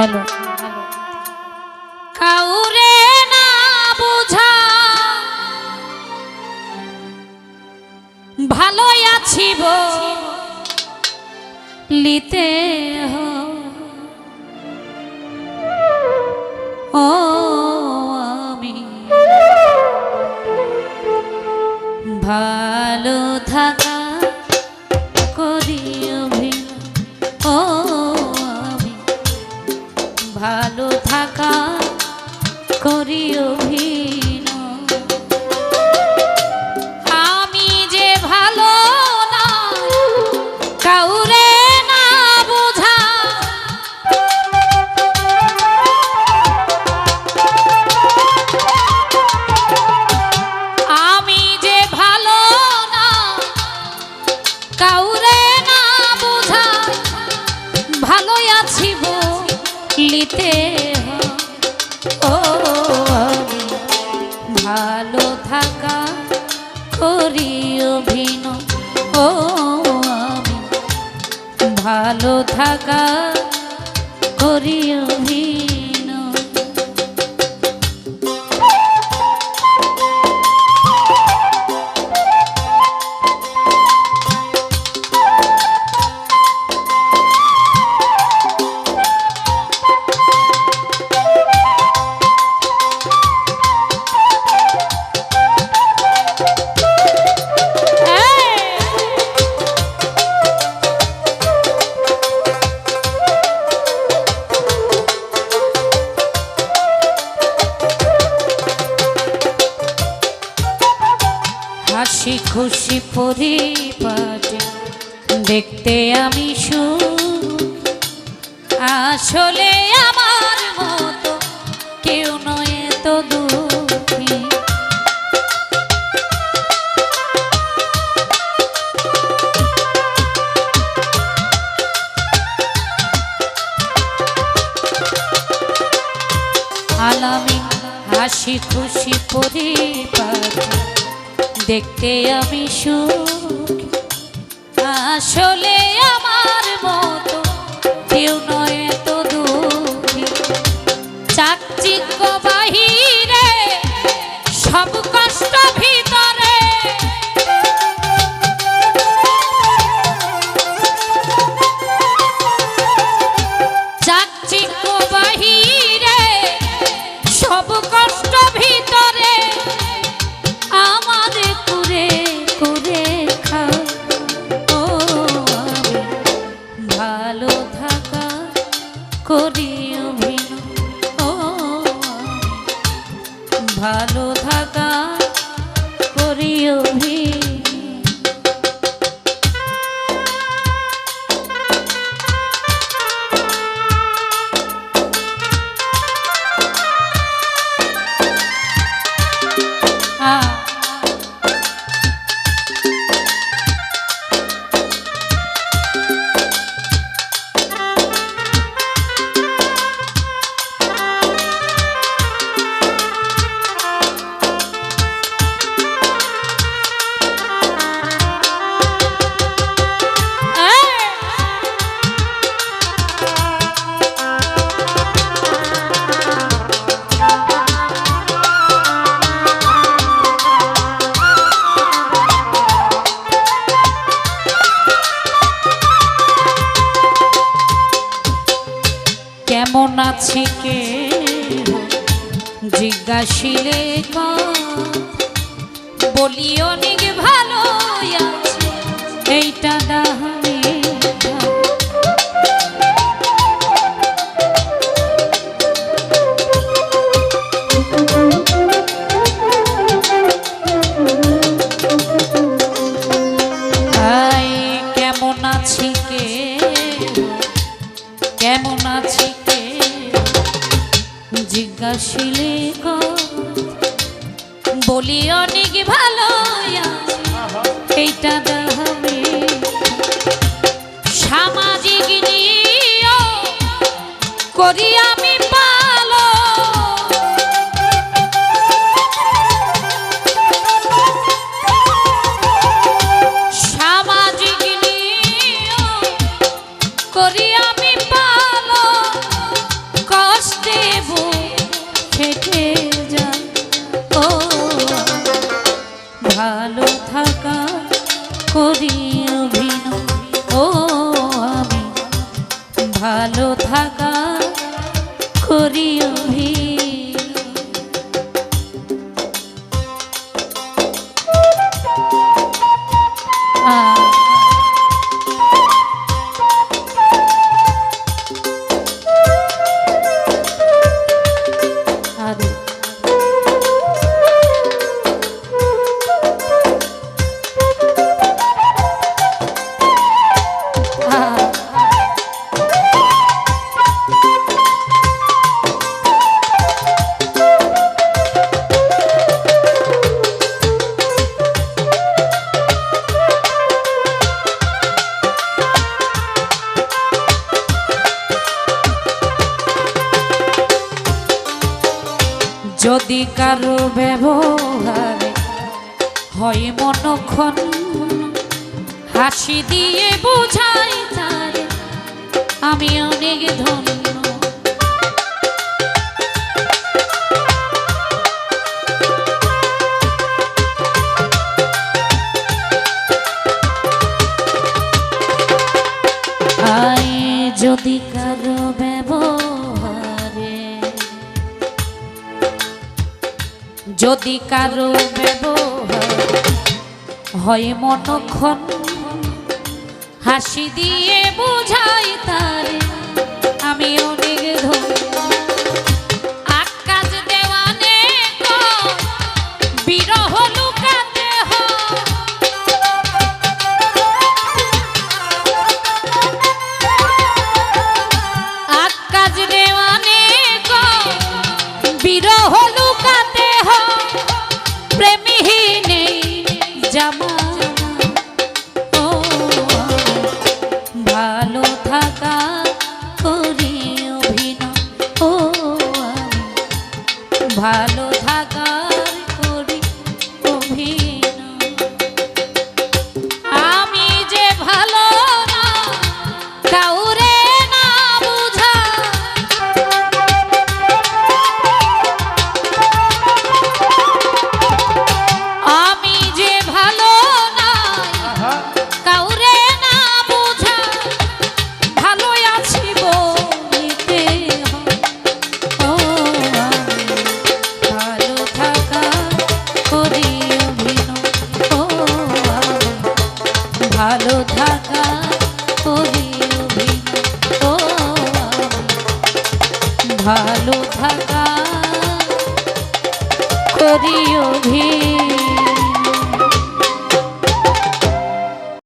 Hello কাউরে না বোঝা। ভালোই আছি লিতে হয় ভালো থাকা করি অভিনয়। ও ভালো থাকা করি ভিন ও ভালো থাকা করি অভিনয়। হাসি খুশি পরিবার দেখতে আমি সুখ আসলে আমার মতো কেউ নয় তো দুঃখী। দেখতে আমি সুখ। আসলে আমার মতো কেউ নয় তো দুঃখী। চাকচিক্য বাহিরে আছে কে জিজ্ঞাসিলে বলি অনেক ভালো আছে এইটা দাহানে কেমন আছি কে? কেমন আছি জিজ্ঞাসিলে বলি অনেক ভালো এইটা দেখাবে সামাজিক নিয়ে করি আমি করি অভিনয়। যদি কারও ব্যবহারে হয় মনক্ষণ হাসি দিয়ে বোঝাই তারে আমি অনেক ধন্য। যদি কারও ব্যবহার। হয় মনক্ষণ হাসি দিয়ে বোঝাই তার, আমি অনেক ধন্য আকাশ দেওয়ানে বিরহ লুকাতে ভালো থাকা করি ও ভালো থাকা করি অভিনয়।